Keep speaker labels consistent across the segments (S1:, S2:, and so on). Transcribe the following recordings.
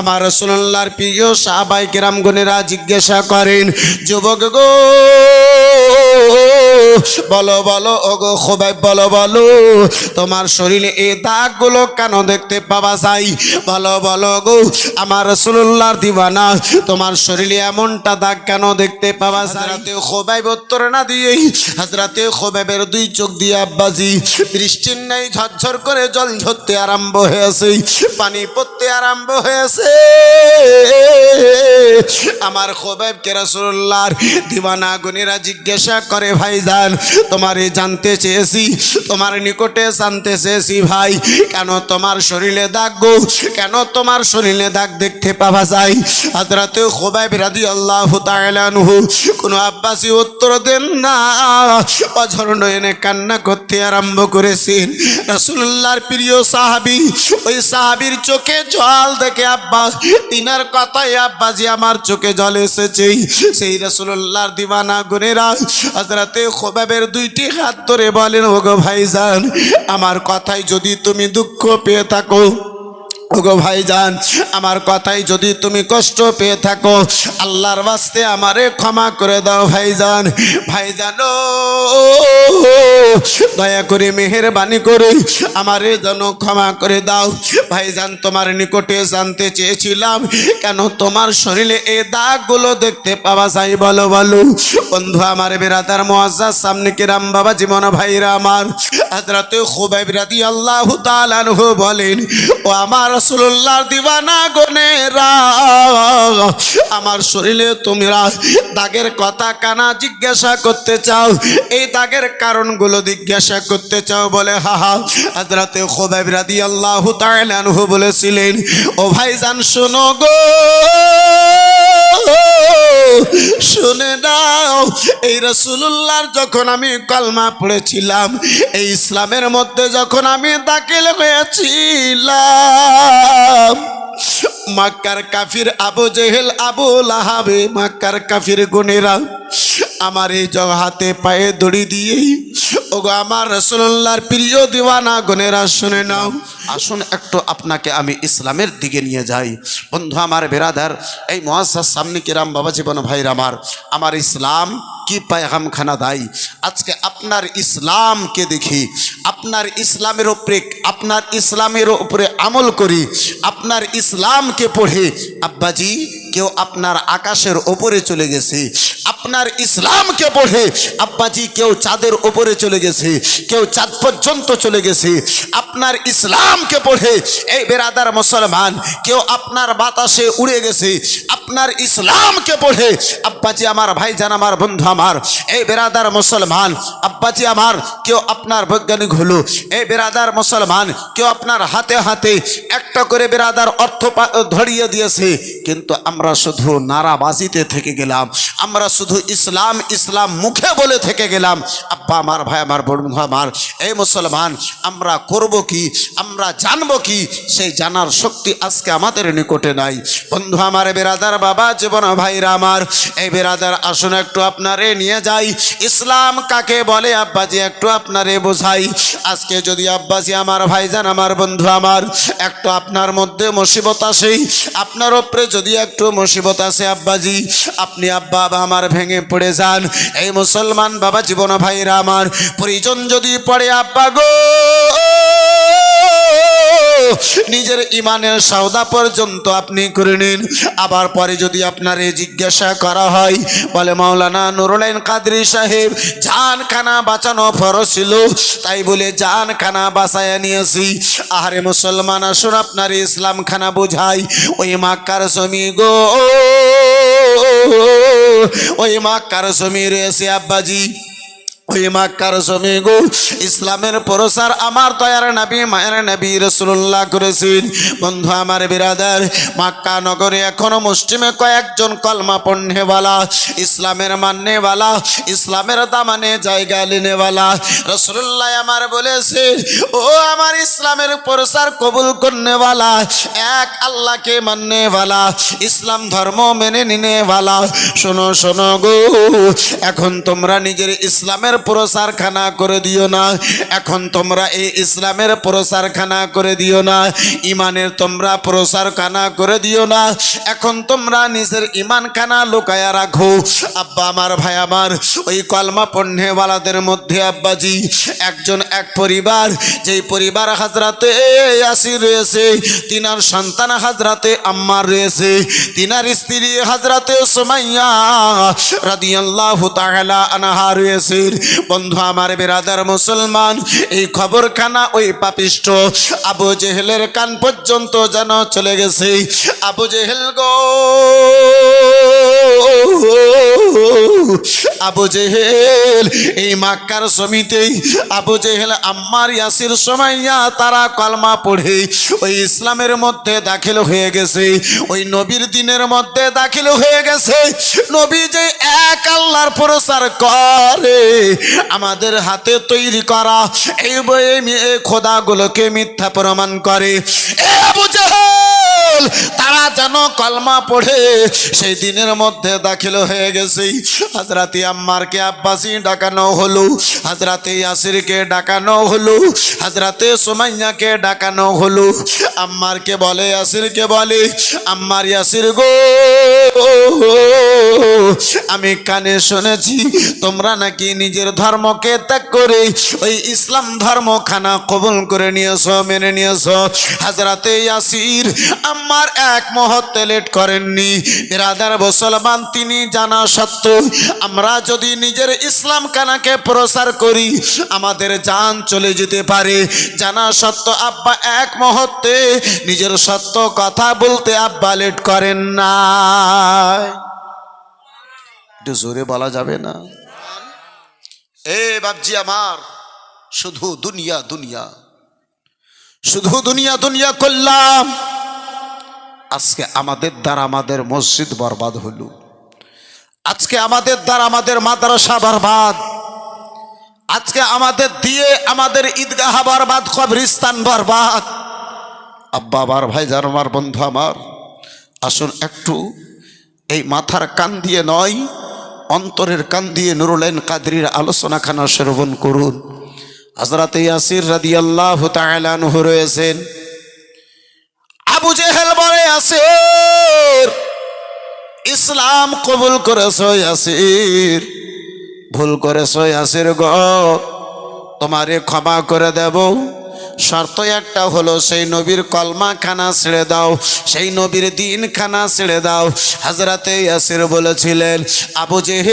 S1: আমার রসুল্লাহর প্রিয় সাহাবাই কেরাম গনেরা জিজ্ঞাসা করেন, যুবক গো, বলো বলো গো খোবাই বলো বলো, তোমার শরীরে এই দাগগুলো কেন দেখতে পাওয়া যায় বলো বলো গো, আমার রসুল্লাহর দিবানা তোমার শরীরে এমনটা দাগ কেন দেখতে পাওয়া যায় হাজরাতে খোবাইব উত্তর না দিয়েই হাজরাতে খোবাইবের দুই চোখ দিয়ে আব্বাজি বৃষ্টির নেই ঝরঝর করে জল ঝরতে আরম্ভ হয়েছে। পানি পড়তে আরম্ভ হয়েছে। আমার জিজ্ঞাসা করে জানতে চেয়েছি, তোমার নিকটে জানতে চেয়েছি ভাই, কেন তোমার শরীরে দাগ গো? কেন তোমার শরীরে দাগ দেখতে পাওয়া যায়? হাজরাতে খোবাইব রাদি আল্লাহ কোনো আব্বাসি উত্তর দেন না। অঝরণ এনে কান্না করতে আরম্ভ করেছেন। রাসুল্লাহর প্রিয় সাহাবি, ওই সাহাবির চোখে জল দেখে আব্বাস তিনার কথাই আব্বাজি আমার চোখে জল এসেছে। সেই রাসুল্লাহর দিবানা গুনেরা হাজরাতে খোবাবের দুইটি হাত ধরে বলেন, ওগো ভাইজান, আমার কথায় যদি তুমি দুঃখ পেয়ে থাকো ওগো ভাইজান, আমার কথাই যদি তুমি কষ্ট পেয়ে থাকো, আল্লাহর বাস্তে আমারে ক্ষমা করে দাও ভাইজান। ভাইজান দয়া করে মেহেরবানি করে আমারে যেন ক্ষমা করে দাও। ভাইজান, তোমার নিকটে জানতে চেয়েছিলাম, কেন তোমার শরীরে এই দাগগুলো দেখতে পাওয়া যায়? বলো বলো। বন্ধু, আমার বেরাদার মহাজার সামনে কিরাম বাবা জীবন ভাইরা আমার হাজরাতে খুবাইব রাদি আল্লাহ তালানহু বলেন, ও আমার রসুল্লাহর দিবানা গনেরা। আমার শরীরে তোমরা দাগের কথা কানা জিজ্ঞাসা করতে চাও, এই দাগের কারণগুলো জিজ্ঞাসা করতে চাও বলে হাহা হাজরাতে খোবাইব রাদি আল্লাহ তালানহু বলেছিলেন, ও ভাইজান, শোনো গো। শুনে দাও এই রসুল্লাহর যখন আমি কলমা পড়েছিলাম, এই ইসলামের মধ্যে যখন আমি দাখিল হয়েছিলাম মাক্কার কাফির আবু জেহেল, আবু লাহাবে, মাক্কার কাফির গুনেরা আমার এই জগ হাতে পায়ে দড়ি দিয়েই, ওগো আমার রসুল্লাহর প্রিয় দিওয়ানা গুনেরা শুনে নাও। আসুন একটু আপনাকে আমি ইসলামের দিকে নিয়ে যাই। বন্ধু আমার বেরাদার, এই মহাসার সামনে কিরাম বাবা জীবন ভাইর আমার আমার ইসলাম কি পায়গামখানা দেয়? আজকে আপনার ইসলামকে দেখি আপনার ইসলামের উপরে, আপনার ইসলামের উপরে আমল করি, আপনার ইসলামকে পড়ে, আব্বাজি, কেউ আপনার আকাশের ওপরে চলে গেছে। আপনার ইসলামকে পড়ে আব্বাজি, কেউ চাঁদের ওপরে চলে গেছে, কেউ চাঁদ পর্যন্ত চলে গেছে। আপনার ইসলামকে পড়ে, এই বেরাদার মুসলমান, কেউ আপনার বাতাসে উড়ে গেছে, আপনার ইসলামকে পড়ে। আব্বাজি আমার ভাইজান, আমার বন্ধু আমার, এই বেরাদার মুসলমান, আব্বাজি আমার, কেউ আপনার বৈজ্ঞানিক হলো, এই বেরাদার মুসলমান, কেউ আপনার হাতে হাতে একটা করে বেরাদার অর্থ ধরিয়ে দিয়েছে। কিন্তু আমরা শুধু নারাবাজিতে থেকে গেলাম, আমরা শুধু ইসলাম ইসলাম মুখে বলে থেকে গেলাম, আব্বা আমার ভাই, আমার বন্ধু আমার এই মুসলমান, আমরা করব কি, আমরা জানব কি? সেই জানার শক্তি আজকে আমাদের নিকটে নাই। বন্ধু আমার বেরাদার বাবা, জীবন ভাইরা আমার, এই বেরাদার আসুন একটু আপনারে নিয়ে যাই। ইসলাম কাকে বলে, আব্বাজি একটু আপনারে বোঝাই। আজকে যদি আব্বাজি আমার ভাইজান, আমার বন্ধু আমার, একটু আপনার মধ্যে মুসিবত আসেই, আপনার ওপরে যদি একটু মুসিবত আসে আব্বাজি, আপনি আব্বা আমার ভেঙে পড়ে যান। এই মুসলমান বাবা জীবন ভাইরা আমার পরিজন যদি পড়ে আব্বা গো। নিজের ইমানের সওদা পর্যন্ত আপনি করে নিন। আবার পরে যদি আপনার এ জিজ্ঞাসা করা হয়, বলে, মাওলানা নুরুলাইন কাদরি সাহেব জান খানা বাঁচানো ফরজ ছিল। তাই বলে জান খানা বাঁচায় নিয়েছি। আহারে মুসলমান, আসুন আপনার ইসলাম খানা বোঝাই। ওই মাক্কার জমি গো, ওই মাক্কার জমি রয়েছে আব্বাজি। ওই মাক্কার জমি ইসলামের প্রসার আমার দয়ার নবী, মায়ের নবী রসুল্লাহ করেছেন। বন্ধু আমার বিরাদার, মাক্কা নগরে এখনও মুসলিমে কয়েকজন কলমা পণ্যেওয়ালা, ইসলামের মান্যেওয়ালা, ইসলামের দামানে জায়গা লিনেওয়ালা রসুল্লাহ আমার বলেছে ও আমার ইসলামের প্রসার কবুল করনেওয়ালা, এক আল্লাহকে মাননেওয়ালা ইসলাম ধর্ম মেনে নিনেওয়ালা। শোনো শোনো গো, এখন তোমরা নিজের ইসলামের প্রসারখানা করে দিও না। এখন তোমরা এই ইসলামের প্রসারখানা করে দিও না। ইমানের তোমরা প্রসারখানা করে দিও না। এখন তোমরা নিজের ইমানখানা লুকায়া রাখো। আব্বা আমার, ভাই আমার, ওই কলমা পণ্যেওয়ালাদের মধ্যে আব্বাজি, একজন এক পরিবার, যেই পরিবার হাজরাতে আসি রয়েছে, তিনার সন্তান হাজরাতে আম্মার রয়েছে, তিনার স্ত্রী হাজরাতে সোমাইয়া রাদিয়াল্লাহু তাআলা আনহা রয়েছে বন্ধু, আমার বেরাদার মুসলমান, এই খবরখানা ওই পাপিষ্ট আবু জেহেলের কান পর্যন্ত যেন চলে গেছে। আবু জেহেল গো, আবু জেহেল, এই মাক্কার সমিতেই আবু জেহেল আম্মার ইয়াসির সময়য়া তারা কলমা পড়ে। ওই ইসলামের মধ্যে দাখিল হয়ে গেছে, ওই নবীর দিনের মধ্যে দাখিল হয়ে গেছে। নবী যে এক আল্লাহর প্রচার করে আমাদের হাতে তৈরি করা এই বই খোদাগুলোকে মিথ্যা প্রমাণ করে। এ আবু জেহেল তারা যেন কলমা পড়ে। সেই দিনের মধ্যে দাখিল হয়ে গেছে। হাজরাতে আম্মারকে আব্বাসি ডাকানো হলো, হাজরাতে ইয়াসিরকে ডাকানো হলো, হাজরাতে সুমাইয়াকে ডাকানো হলো। আম্মারকে বলে, ইয়াসিরকে বলে, আম্মার ইয়াসির গো, আমি কানে শুনেছি, তোমরা নাকি নিজের ধর্মকে ত্যাগ করে ওই ইসলাম ধর্ম খানা কবুল করে নিয়েছ, মেনে নিয়েছ। হাজরাতে ইয়াসির আমার এক মুহূর্তে লেট করেননি। বিরাদার মুসলমান, তিনি জানা সত্ত্বেও আমরা যদি নিজের ইসলাম কানাকে প্রসার করি, আমাদের জান চলে যেতে পারে। জানা সত্য আব্বা এক মুহূর্তে নিজের সত্য কথা বলতে আব্বা লেট করেন না একটু জোরে বলা যাবে না? এ বাবজি আমার, শুধু দুনিয়া দুনিয়া, শুধু দুনিয়া দুনিয়া করলাম। আজকে আমাদের দ্বারা আমাদের মসজিদ বরবাদ হলো। আজকে আমাদের দ্বারা আমাদের মাদ্রাসা বরবাদ। আজকে আমাদের দিয়ে আমাদের ঈদগাহ বরবাদ কবরিস্তান বরবাদ। আব্বা আমার ভাই, যার আমার বন্ধু আমার, আসুন একটু এই মাথার কান দিয়ে নয়, অন্তরের কান দিয়ে নুরুলেন কাদরির আলোচনাখানা শ্রবণ করুন। হজরত ইয়াসির রাদি আল্লাহ তালানহ রয়েছেন। আবু জেহেল বলে, আসির, ইসলাম কবুল করেছ, আসির। ভুল করেছ, আসির গ। তোমারে ক্ষমা করে দেব। শর্ত একটা হলো সেই নবীর কলমা খানা ছেড়ে দাও, সেই নবীর দিন খানা ছেড়ে দাও। হাজরাতে ইয়াসির বলেছিলেন, আবু জেহেল,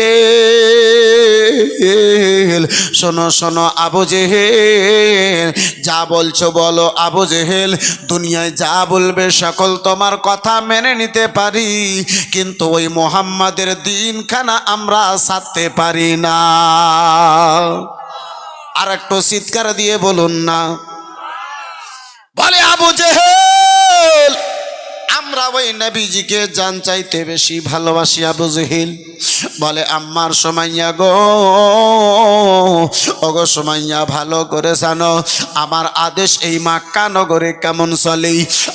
S1: শোনো শোনো, আবু জেহেল, যা বলছো বলো, আবু জেহেল, দুনিয়ায় যা বলবে সকল তোমার কথা মেনে নিতে পারি, কিন্তু ওই মোহাম্মদের দিনখানা আমরা সারতে পারি না। আর একটু চিৎকার দিয়ে বলুন না। বলে আবু জেহেল আমরা ওই নবীজিকে জান চাইতে বেশি ভালোবাসি আবু জহিল। বলে, আম্মার সময়য়া গো, ওগো সময়য়া ভালো করে জানো, আমার আদেশ এই মাক্কা নগরে কেমন চলে?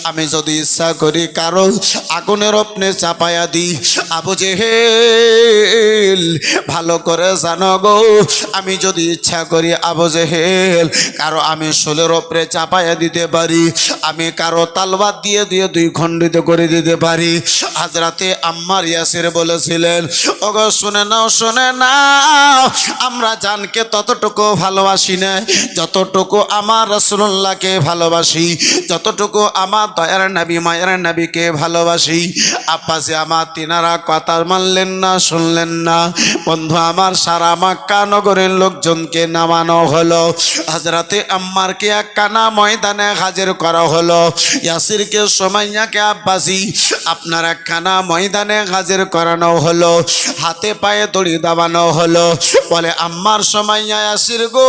S1: আমি যদি ইচ্ছা করি কারও আগুনের অপনে চাপায়া দিই। আবু জেহেল, ভালো করে জানো গো, আমি যদি ইচ্ছা করি আবু জেহেল, কারও আমি শোলের ওপরে চাপায়া দিতে পারি। আমি কারও তালবাদ দিয়ে দিয়ে দুই খণ্ডিত করে দিতে পারি। হাজরাতে আম্মার ইয়াসির বলেছিলেন, ওগো, শুনে নাও শুনে নাও, আমরা জানকে ততটুকু ভালোবাসি না, যতটুকু আমার রসুল্লাহকে ভালোবাসি, যতটুকু আমার দয়ার নবী, মায়ের নবীকে ভালোবাসি। আব্বাসে আমার তিনারা কথা মানলেন না, শুনলেন না। বন্ধু, আমার সারা মাক্কা নগরের লোকজনকে নামানো হলো। হাজরাতে আম্মারকে এক কানা ময়দানে হাজির করা হলো। ইয়াসিরকে সোমাইয়াকে আব্বাসি আপনারা কানা ময়দানে হাজির করানো হলো, হাতে পায়ে দড়ি দাবানো হলো। বলে আমার সময় আসির গো।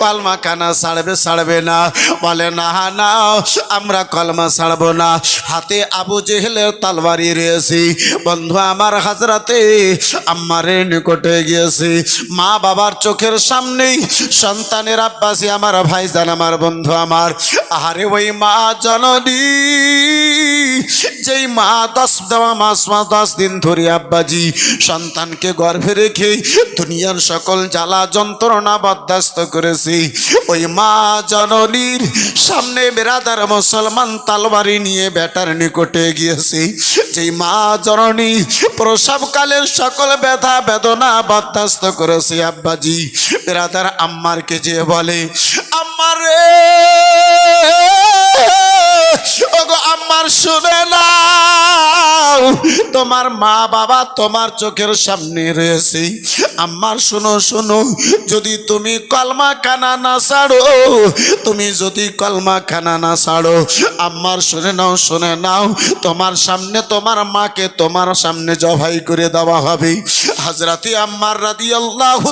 S1: কলমা কানা ছাড়বে ছাড়বে না। বলে, না না, আমরা কলমা ছাড়বো না। হাতে আবু জেহেলের তালবারি রয়েছি। বন্ধু আমার হাজরাতে, আম্মারে নিকটে গিয়েছি। মা বাবার চোখের সামনেই সন্তানের আব্বাসী আমার ভাই ভাইজান, আমার বন্ধু আমার। আহারে ওই মা জননী, যেই মা দশ দেওয়া মাস মাস দশ দিন ধরে আব্বাজি সন্তানকে গর্ভে রেখে দুনিয়ার সকল জ্বালা যন্ত্রণা বরদাস্ত করেছি। ওই মা জননীর সামনে বেরাদার মুসলমান তালবারি নিয়ে বেটার নিকটে গিয়েছি। যে মা জননী প্রসবকালের সকল ব্যথা বেদনা বরদাস্ত করেছে, আব্বাজি। বেরাদার আম্মারকে যে বলে আম্মার ওগো আমার শুনে নাও, তোমার মা বাবা তোমার চোখের সামনে রয়েছে। আমার শোনো শোনো, যদি তুমি কলমা খানা না ছাড়ো, তুমি যদি কলমা খানা না ছাড়ো আমার শুনে নাও শুনে নাও, তোমার সামনে তোমার মাকে তোমার সামনে জবাই করে দেওয়া হবে। হাজরাতে আম্মার রাদি আল্লাহ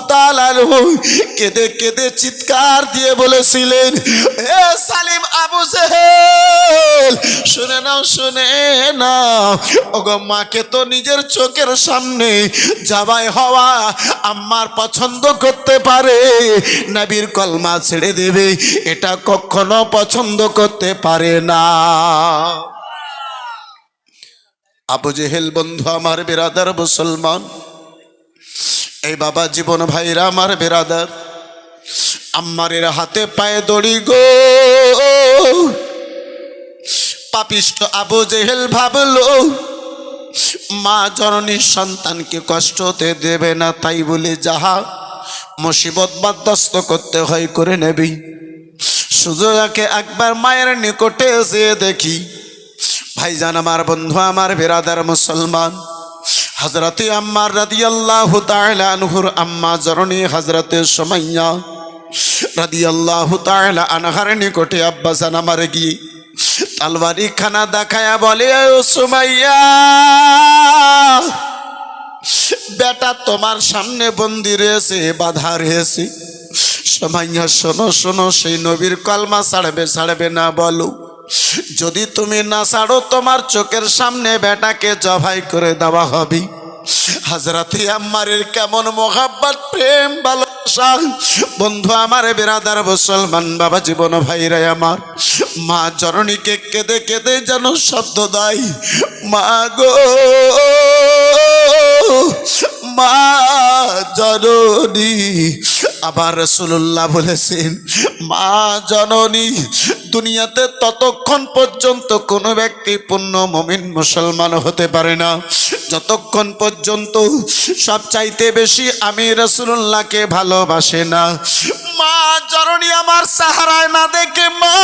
S1: কেঁদে কেঁদে চিৎকার দিয়ে বলেছিলেন এ সালিম আবু জেহেল শুনে নাও শুনে নাও। ওগো মাকে তো নিজের চোখের সামনে যাবাই হওয়া আম্মার পছন্দ করতে পারে। নবীর কলমা ছেড়ে দেবে, এটা কখনো পছন্দ করতে পারে না। আবু জেহেল, বন্ধু আমার বেরাদার মুসলমান, এই বাবা জীবন ভাইরা আমার বেরাদার আম্মারের হাতে পায়ে দড়ি গো। পাপিষ্ট আবু জেহেল ভাবলো, মা জননীর সন্তানকে কষ্ট হতে দেবে না, তাই বলে যাহা মুসিবত বাদ্যস্ত করতে হয় করে নেবি। সুযোগাকে একবার মায়ের নিকটে এসে দেখি, ভাইজান আমার বন্ধু, আমার বেরাদার মুসলমান হজরতে আম্মার রাদিয়াল্লাহু তাআলা আনহুর আম্মা জরনি হজরতে সুমাইয়া রাদিয়াল্লাহু তাআলা আনহার নিকটে আব্বাসান আমার গিয়ে তালবারি খানা দেখায়া বলে সুমাইয়া, বেটা তোমার সামনে বন্দি রয়েছে, বাধা রয়েছে। সোমাইয়া, শোনো শোনো, সেই নবীর কলমা ছাড়বে ছাড়বে না বলো। যদি তুমি না ছাড়ো, তোমার চোখের সামনে বেটাকে জবাই করে দেওয়া হবে। হাজরাতে আম্মারের কেমন মোহাব্বত, প্রেম ভালোবাসা বন্ধু, আমার বেরাদার মুসলমান বাবা জীবন ভাইরাই আমার। মা জননীকে কেঁদে কেঁদে যেন শব্দ দেয়। মা গো, মা জননী। আবার রসুল্লাহ বলেছেন, মা জননী, দুনিয়াতে ততক্ষণ পর্যন্ত কোনো ব্যক্তি পূর্ণ মমিন মুসলমান হতে পারে না। যতক্ষণ পর্যন্ত সবচাইতে বেশি আমি রসুল্লাহকে ভালোবাসে না মা, জননী আমার সাহারায় না দেখে মা।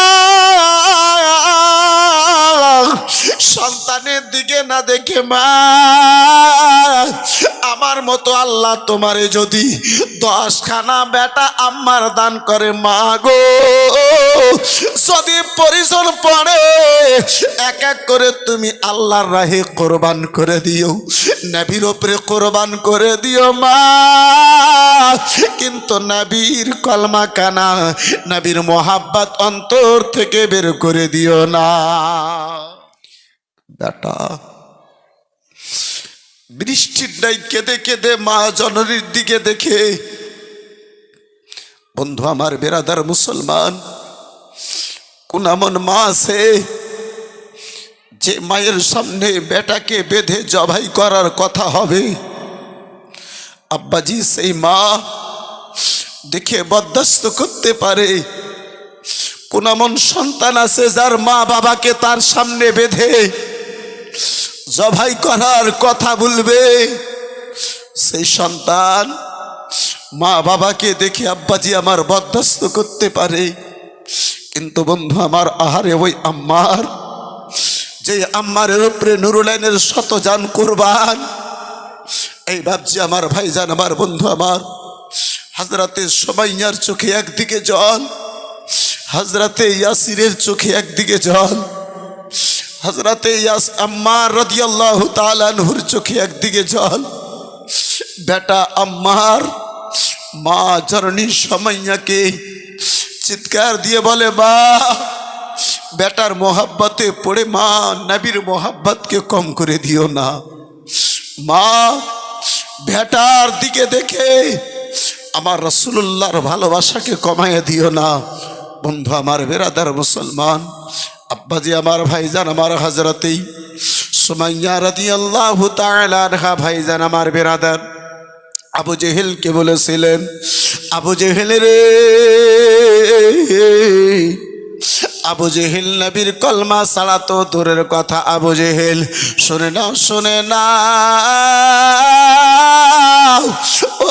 S1: সন্তানের দিকে না দেখে মা। আমার মতো আল্লাহ তোমারে যদি দশখানা বেটা আম্মার দান করে মা গো। যদি পরিজন পড়ে, এক এক করে তুমি আল্লাহর রাহে কোরবান করে দিও, নবীর ওপরে কোরবান করে দিও মা। কিন্তু নবীর কলমা কানা নবীর মোহাব্বত অন্তর থেকে বের করে দিও না। বেটা, বৃষ্টির নাই কেঁদে কেঁদে মা জননীর দিকে দেখে, বন্ধু আমার বেরাদার মুসলমান কোন এমন মা আছে, যে মায়ের সামনে বেটাকে বেঁধে জবাই করার কথা হবে, আব্বাজি সেই মা দেখে বরদাস্ত করতে পারে। কোন এমন সন্তান আছে যার মা বাবাকে তার সামনে বেঁধে জবাই করার কথা বলবে। সেই সন্তান মা বাবাকে দেখে, আব্বাজি, আমার বরদাস্ত করতে পারে। কিন্তু বন্ধু, আমার আহারে ওই আম্মার, যে আম্মারের উপরে নুরুলাইনের শত যান কোরবান, এই ভাবছি আমার ভাইজান, আমার বন্ধু আমার হাজরাতে সবাইয়ার চোখে একদিকে জল, হাজরাতে ইয়াসিরের চোখে একদিকে জল, হাজরাতে ইয়াস আম্মার রদিয়াল্লাহ তালানহুর চোখে একদিকে জল। বেটা আম্মার মা জরণী সময়কে চিৎকার দিয়ে বলে বা বেটার মোহাব্বতে পড়ে মা, নবীর মোহাব্বতকে কম করে দিও না। মা, বেটার দিকে দেখে আমার রসুল্লাহর ভালোবাসাকে কমাইয়া দিও না। বন্ধু, আমার বেরাদার মুসলমান, আব্বাজি, আমার ভাইজান, আমার হাজরাতেই সুমাইয়া রাতি আল্লাহ তাহা ভাইজান, আমার বেরাদার, আবু জেহেলকে বলেছিলেন, আবু জেহেল রে আবু জেহেল নবীর কলমা ছাড়া তো দূরের কথা, আবু জেহেল। শোনে না শুনে না ও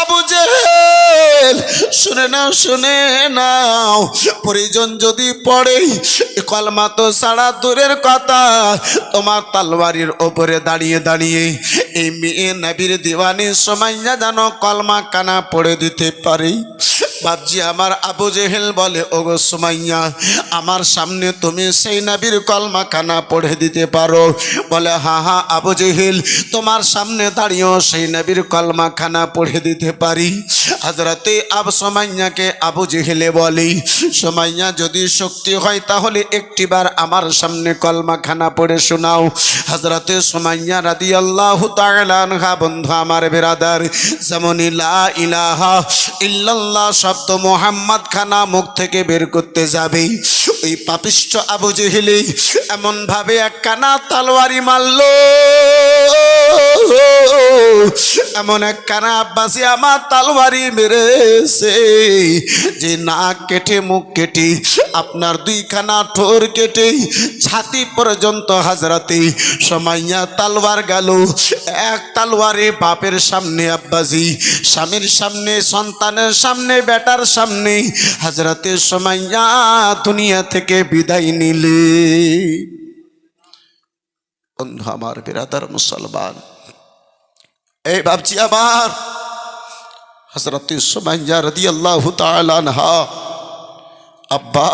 S1: আবু জেহেল! শুনে নাও শুনে নাও। পরিজন যদি পড়ে কলমা তো সারা দূরের কথা। তোমার তালবাড়ির ওপরে দাঁড়িয়ে দাঁড়িয়ে এই মেয়ে নবীর দিওয়ানি সময়য়া যেন কলমা কানা পড়ে দিতে পারে? বাবজি আমার আবু জেহেল বলে, ওগো সুমাইয়া, আমার সামনে তুমি সেই নাবির কলমা খানা পড়ে দিতে পারো। বলে হা হা আবু জেহেল, তোমার সামনে দাঁড়িয়েও সেই নাবির কলমা খানা পড়ে দিতে পারি। হাজরাতে আব সোমাইয়াকে আবু জেহেলে বলি, সোমাইয়া যদি শক্তি হয় তাহলে একটিবার আমার সামনে কলমা খানা পড়ে শোনাও। হজরতে সোমাইয়া রাদি আল্লাহ তাহা বন্ধু আমার বেরাদার যেমন ইল্লাহ ইলাহা ইল্লাল্লাহ শব্দ মোহাম্মদ খানা মুখ থেকে বের করতে যাবে। ওই পাপিষ্ট আবু ভাবে এক কানা তালোয়ারি মারল। এমন এক কানা আব্বাসি আমার তালোয়ারি মেরেছে, যে নাক কেটে, মুখ কেটে আপনার দুইখানা ঠোর কেটে ছাতি পর্যন্ত হাজরাতে সময়য়া তালওয়ার গেল। এক তালওয়ারে বাপের সামনে আব্বাজি, স্বামীর সামনে, সন্তানের সামনে, বেটার সামনে হাজরাতে সময়য়া দুনিয়া থেকে বিদায় নিলে। বন্ধু আমার বিরাদার মুসলমান, এই ভাবছি আমার, হজরত সুমাইয়া রদি আল্লাহ তালানহা আব্বা,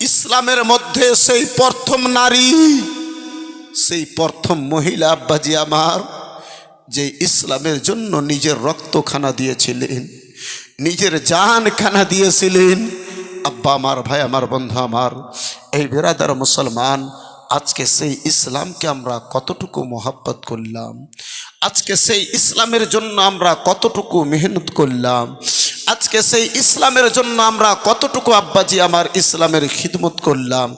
S1: ইসলামের মধ্যে সেই প্রথম নারী, সেই প্রথম মহিলা আব্বাজি আমার, যে ইসলামের জন্য নিজের রক্তখানা দিয়েছিলেন, নিজের জান খানা দিয়েছিলেন। আব্বা আমার ভাই, আমার বন্ধু আমার, এই বেরাদার মুসলমান, আজকে সেই ইসলামকে আমরা কতটুকু মোহাব্বত করলাম, আজকে সেই ইসলামের জন্য আমরা কতটুকু মেহনত করলাম আজকে সেই ইসলামের জন্য আমরা কতটুকু আব্বাজি আমার ইসলামের খিদমত করলাম।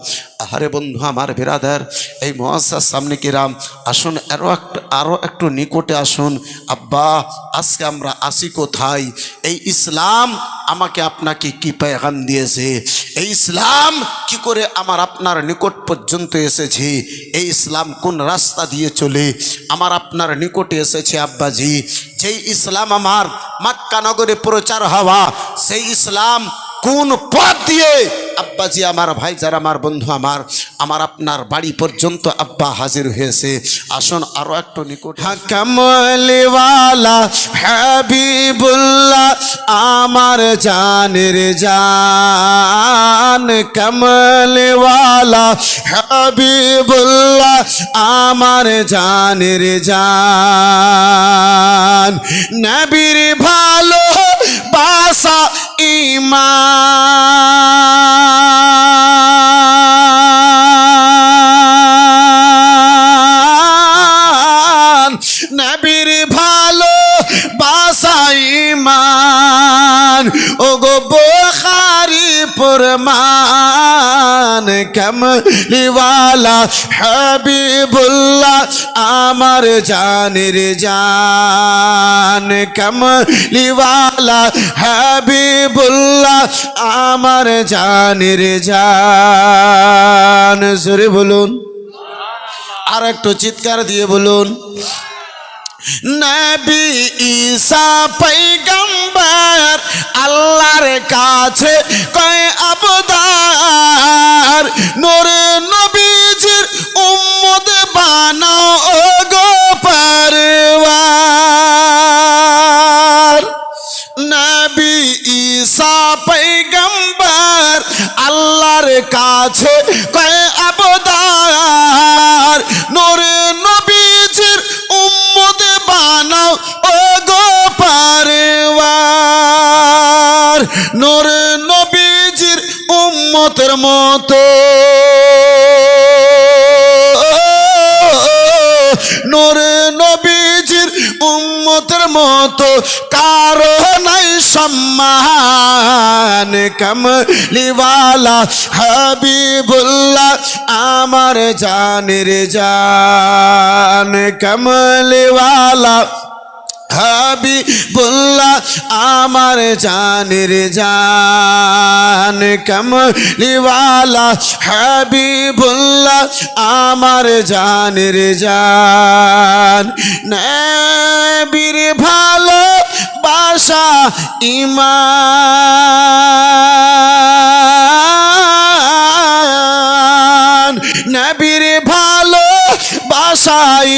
S1: আহারে বন্ধু আমার বেরাদার, এই মহাসার সামনে কিরাম আসুন আরও একটু আরও একটু নিকটে আসুন। আব্বা, আজকে আমরা আসি কোথায়? এই ইসলাম আমাকে আপনাকে কি পেগাম দিয়েছে? এই ইসলাম কি করে আমার আপনার নিকট পর্যন্ত এসেছে? এই ইসলাম কোন রাস্তা দিয়ে চলে? আমার আপনার নিকটে এসেছে আব্বাজি। যেই ইসলাম আমার মাক্কা নগরে প্রচার হওয়া সেই ইসলাম কোন পথ দিয়ে, আব্বাজি আমার ভাই, যারা আমার বন্ধু আমার আমার আপনার বাড়ি পর্যন্ত আব্বা হাজির হয়েছে। আসুন আরও একটু নিকট। কামলিওয়ালা হাবিবুল্লাহ, আমার জানের জান। কমলিওয়ালা হাবিবুল্লাহ, আমার জানের জান। নবীর ভালো বাসা ইমান। নবীর ভালো বাসা ইমান। ও গো বোখারি পুরমান কমলিওয়ালা হাবিবুল্লাহ, আমার জানের জান কমলিওয়ালা হাবিবুল্লাহ, আমার জানের জান। জোরে বলুন। আর একটু চিৎকার দিয়ে বলুন। নবী ঈসা পৈগম্বর আল্লাহর কাছে কয় আবদার নূরে নবীজির উম্মত বানাও ও গো পরওয়ার নবী ঈসা পৈগম্বর আল্লাহর কাছে কয় আবদার নবীজির বানাও ও গো নবীজির উম্মতের মতো। নূরে নবীজির উম্মতের মতো, কারও নাই সম্মান। কমলিওয়ালা হাবিবুল্লাহ, আমার জানের জান। কমলিওয়ালা হাবিবুল্লাহ আমার জানের জান কমলিওয়ালা হাবিবুল্লাহ আমার জানের জান। নবীর ভালো বাসা ইমান।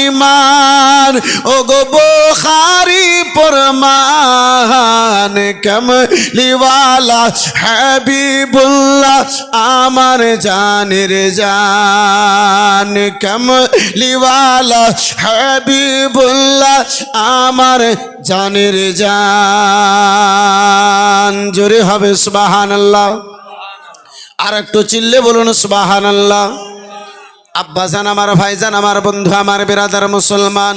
S1: ইমান ও গো বোখারি পরমান কমলিওয়ালা হাবিবুল্লাহ, আমার জানের জান। কমলিওয়ালা হাবিবুল্লাহ, আমার জানের জান। জোরে হবে সুবাহান আল্লাহ আর একটু চিল্লে বলুন সুবাহান আল্লাহ আব্বাজান আমার ভাইজান আমার বন্ধু, আমার বেরাদার মুসলমান।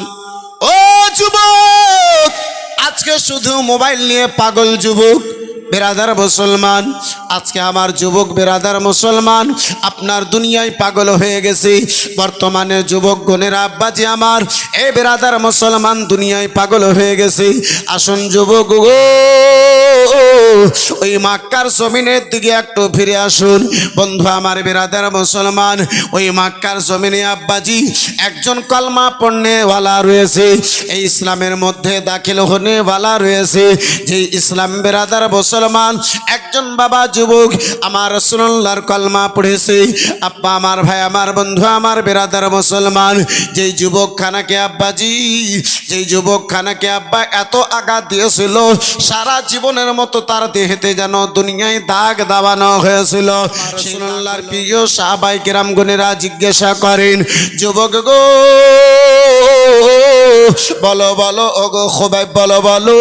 S1: ও যুবক, আজকে শুধু মোবাইল নিয়ে পাগল যুবক বেরাদার মুসলমান। আজকে আমার যুবক বেরাদার মুসলমান, আপনার দুনিয়ায় পাগল হয়ে গেছে। বর্তমানে যুবক গণের, আব্বাজি আমার এ বেরাদার মুসলমান, দুনিয়ায় পাগল হয়ে গেছে। আসুন যুবক গো। ওই মাক্কার জমিনের দিকে একটু ফিরে আসুন। বন্ধু, আমার বেরাদার মুসলমান, ওই মাক্কার জমিনে আব্বাজি একজন কলমা পণ্যওয়ালা রয়েছে। এই ইসলামের মধ্যে দাখিল হনেওয়ালা রয়েছে। যে ইসলাম বেরাদার মুসলমান, একজন বাবা যুবক আমার রসুল্লাহর কলমা পড়েছে। আব্বা, আমার ভাই, আমার বন্ধু, আমার বেরাদার মুসলমান যেই যুবক খানাকে আব্বাজি, যেই যুবক খানাকে আব্বা এত আঘাত দিয়েছিল, সারা জীবনের মতো তার দেহেতে যেন দুনিয়ায় দাগ দাবানো হয়েছিল। রসুল্লাহর প্রিয় সাহাবাই কেরাম গুনেরা জিজ্ঞাসা করেন, যুবক গো, বলো বলো ও গো খোবাই বলো বলো,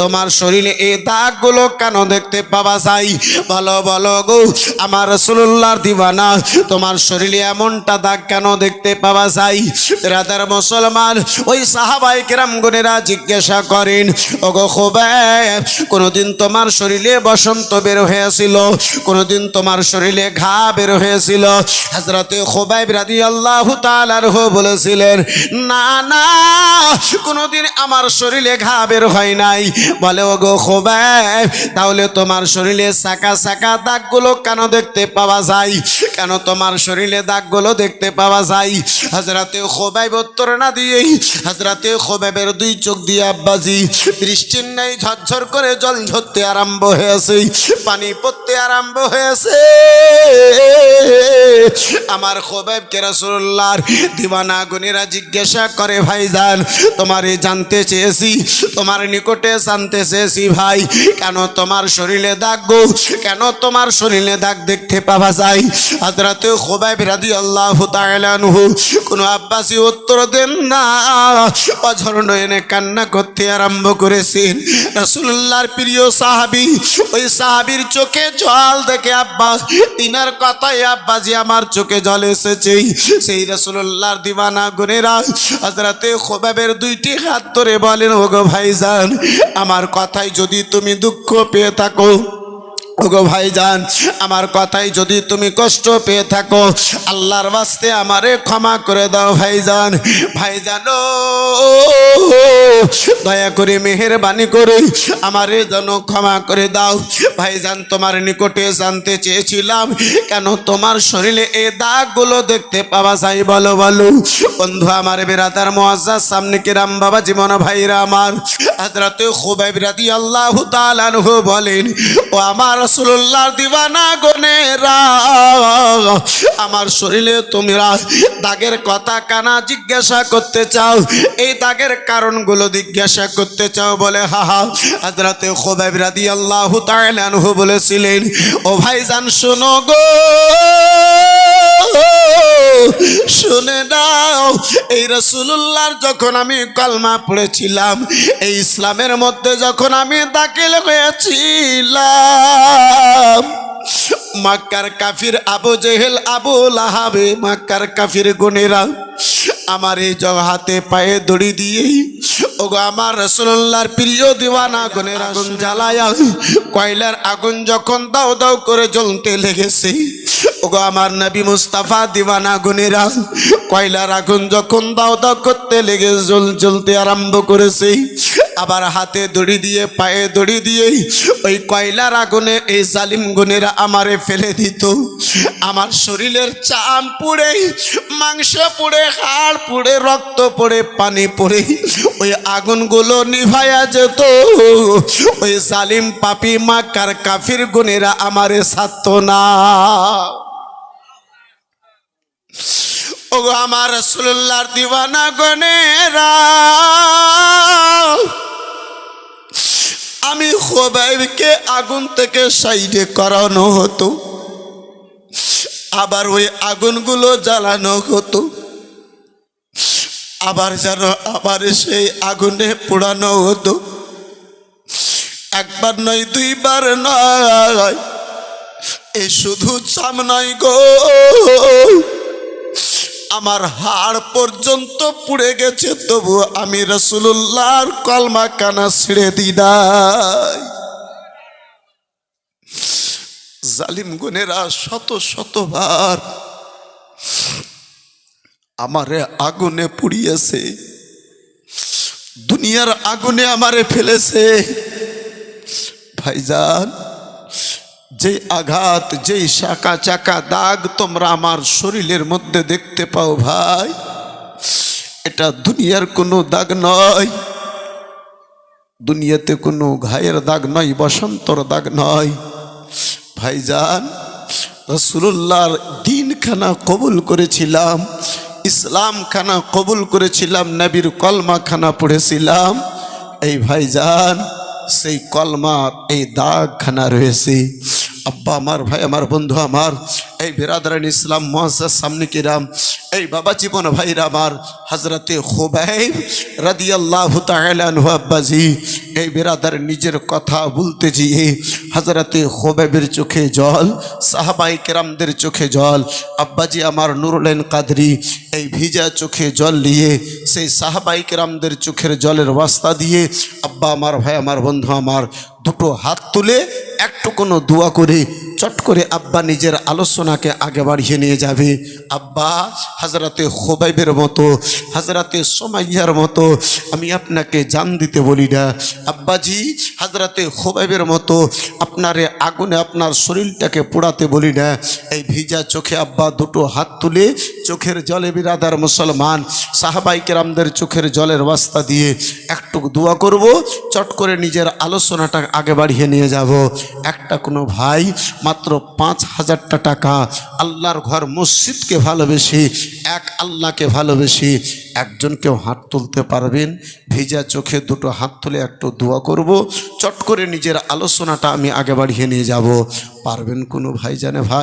S1: তোমার শরীরে এই দাগগুলো কেন দেখতে পাওয়া যায় বলো বলো গো, আমার রসুল্লাহর দিবানা, তোমার শরীরে এমনটা দাগ কেন দেখতে পাওয়া যায় রাদার মুসলমান, ওই সাহাবাই কেরাম গুনেরা জিজ্ঞাসা করেন ও গো খোবাই কোনোদিন তোমার শরীরে বসন্ত বের হয়েছিল? কোনোদিন তোমার শরীরে ঘা বের হয়েছিল? হাজরতে খোবাই রাদি আল্লাহ তালারহ বলেছিলেন, না না, কোনোদিন আমার শরীরে ঘা বের হয় নাই। বলে ও গো খোবাই তাহলে তোমার শরীরে সাকা সাকা দাগগুলো কেন দেখতে পাওয়া যায়? কেন তোমার শরীরে দাগগুলো দেখতে পাওয়া যায়? হাজরাতে খোবাই উত্তর না দিয়েই হাজরাতে খোবাইবের দুই চোখ দিয়ে আব্বাজি বৃষ্টির নাই ঝরঝর করে জল ঝরতে আরম্ভ হয়েছে, পানি পড়তে আরম্ভ হয়েছে। আমার খোবাইব কেরাসুল্লাহর দিবানা গুনিরা জিজ্ঞাসা করে ভাইজান তোমারে জানতে চেয়েছি, তোমার নিকটে জানতে চেয়েছি ভাই, কেন তোমার শরীরে দাগ গো? কেন তোমার শরীরে দাগ দেখতে পাওয়া যায়? হাজরাতে খোবাইব রাদি আল্লাহ তাআলাহু কোনো আব্বাসী উত্তর দেন না। অঝর নয়নে কান্না করতে আরম্ভ করেছেন। রাসূলুল্লাহর প্রিয় সাহাবী, ওই সাহাবীর চোখে জল দেখে আব্বাস, তিনার কথাই আব্বাজি আমার চোখে জল এসেছে। সেই রসুল্লাহর দিবানা গুনেরা হাজরাতে খোবাবের দুইটি হাত ধরে বলেন, ওগো ভাইজান, আমার কথায় যদি তুমি দুঃখ পেয়ে থাকো ওগো ভাইজান, আমার কথাই যদি তুমি কষ্ট পেয়ে থাকো, আল্লাহর বাস্তে আমারে ক্ষমা করে দাও ভাইজান। ভাইজান দয়া করে মেহেরবানি করে আমারে যেন ক্ষমা করে দাও। ভাইজান, তোমার নিকটে জানতে চেয়েছিলাম, কেন তোমার শরীরে এই দাগগুলো দেখতে পাওয়া যায়? বলো বলো। বন্ধু, আমার বেরাদার মোয়াজ্জার সামনে কিরাম বাবা জীবন ভাইরা আমার হাজরাতে খুবাইব রাদি আল্লাহ তাআলাহু বলেন, ও আমার রাসূলুল্লাহর দিবানা গনেরা। আমার শরীরে তোমরা দাগের কথা কানা জিজ্ঞাসা করতে চাও, এই দাগের কারণগুলো জিজ্ঞাসা করতে চাও বলে হাহা হাজরাতে খুবাইব রাদি আল্লাহ তাআলাহু বলেছিলেন, ও ভাইজান, শোনো গো। শুনে নাও, এই রসুল্লাহর যখন আমি কলমা পড়েছিলাম, এই ইসলামের মধ্যে যখন আমি দাখিল হয়েছিলাম, মাক্কার কাফির আবু জেহেল, আবু লাহাবে, মাক্কার কাফির গুনেরা আমার এই হাতে পায়ে দড়ি দিয়েই ওগো, আমার রসুল্লাহর প্রিয় দিওয়ানা গুনের আগুন জ্বালায় কয়লার আগুন যখন দাও দাও করে জ্বলতে লেগেছে। ওগো, আমার নবী মুস্তাফা দিওয়ানা গুনেরা কয়লার আগুন যখন দাও দাও করতে লেগে জ্বল জ্বলতে আরম্ভ করেছে। আবার হাতে দড়ি দিয়ে, পায়ে দড়ি দিয়ে ওই কয়লার আগুনে এই জালিম গুনেরা আমারে ফেলে দিত। আমার শরীরের চাম পুড়ে, মাংস পুড়ে, হাড় পুড়ে, রক্ত পড়ে, পানি পড়ে ওই আগুনগুলো নিভায়া যেত। ওই জালিম পাপি মাকার কাফির গুনেরা আমারে সাত না। ওগো আমার রসুল্লাহর দিওয়ানা গনেরা খোবাইবকে আগুন থেকে সাইডে করানো হতো। আবার ওই আগুনগুলো জ্বালানো হতো। আবার যেন আবার সেই আগুনে পোড়ানো হতো। একবার নয়, দুইবার নয়, এ শুধু চাম নয় গো। আমার হাড় পর্যন্ত পুড়ে গেছে, তবু আমি রসুল্লাহর কলমা কানা ছিঁড়ে দিদাই জালিম গুনেরা শত শতবার আমারে আগুনে পুড়িয়েছে, দুনিয়ার আগুনে আমারে ফেলেছে। ভাইজান যে আঘাত, যেই শাখা চাকা দাগ তোমরা আমার শরীরের মধ্যে দেখতে পাও ভাই, এটা দুনিয়ার কোনো দাগ নয়। দুনিয়াতে কোনো ঘায়ের দাগ নয়, বসন্তর দাগ নয়। ভাইজান রসুল্লাহর দিনখানা কবুল করেছিলাম ইসলাম খানা কবুল করেছিলাম, নবীর কলমা খানা পড়েছিলাম। এই ভাইজান, সেই কলমার, এই দাগখানা রয়েছে। আব্বা আমার ভাই আমার বন্ধু আমার এই বেরাদারান ইসলাম, মহাসার সামনে কিরাম, এই বাবা জীবন ভাইরা আমার হজরতে খুবাইব তাআলা আনহু আব্বাজি, এই বেরাদার নিজের কথা বলতে গিয়ে হজরতে খুবাইবের চোখে জল সাহাবাই কেরামদের চোখে জল, আব্বাজি আমার নুরুলেন কাদরি, এই ভিজা চোখে জল নিয়ে সেই সাহাবাই কেরামদের চোখের জলের রাস্তা দিয়ে, আব্বা আমার ভাই, আমার বন্ধু আমার দুটো হাত তুলে একটু কোনো দোয়া করে চট করে আব্বা নিজের আলোচনাকে আগে বাড়িয়ে নিয়ে যাবে। আব্বা, হাজরাতে খোবাইবের মতো, হাজরাতে সোমাইয়ার মতো, আমি আপনাকে জান দিতে বলি না। আব্বাজি, হাজরাতে খোবাইবের মতো, আপনারে আগুনে আপনার শরীরটাকে পোড়াতে বলি না। এই ভিজা চোখে আব্বা দুটো হাত তুলে চোখের জলে বিরাদার মুসলমান। সাহাবাই কেরামদের চোখের জলের রাস্তা দিয়ে একটু দোয়া করব, চট করে নিজের আলোচনাটা আগে বাড়িয়ে নিয়ে যাব। একটা কোনো ভাই মাত্র পাঁচ হাজারটা টাকা আল্লাহর ঘর মসজিদকে ভালোবেসে, এক আল্লাহকে ভালোবেসে একজনকেও হাত তুলতে পারবেন। ভিজা চোখে দুটো হাত তুলে একটু দোয়া করব, চট করে নিজের আলোচনাটা আমি আগে বাড়িয়ে নিয়ে যাব। পারবেন কোনো ভাই জানে ভাই?